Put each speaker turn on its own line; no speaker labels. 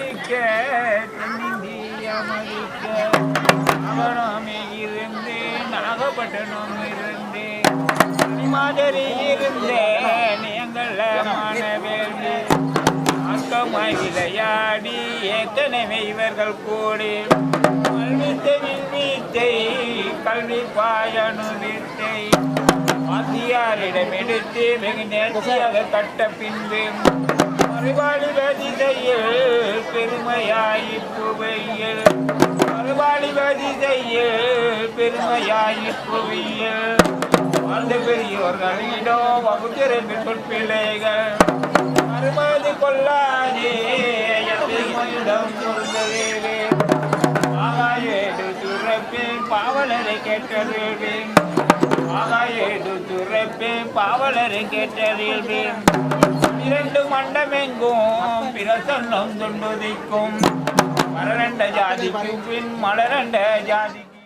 மதிக்க தென்னிந்திய மதிக்க அவனமே இருந்து நாகப்பட்டினம் இருந்து மாதிரி இருந்தேன் எங்கள மாணவேண்டி அக்கமாய் விளையாடி ஏற்கனவே இவர்கள் கூடி கல்வித்தை கல்வி பாயனு வாத்தியாரிடம் எடுத்து வெகு நேர்த்தியாக கட்ட பின்பு மறுபாடு புவையில் மறுபாடு வதிதையில் பெருமையாய் புவையில் வாழ்ந்த பெரியோர்களிடம் வகுத்திறந்து சொற்பிள்ளைகள் மறுமதி கொள்ளாதே எதிரிடம் சொல்கிறேன் துறப்பேன் பாவலரை கேட்டறிவேன். ஆகாயேடு துறப்பேன் பாவலரை கேட்டறிவேன். இரண்டு மண்டமெங்கும் பிரசன்னம் துண்டுதிக்கும் மலரண்ட ஜாதிக்கு பின் மலரண்ட ஜாதிக்கு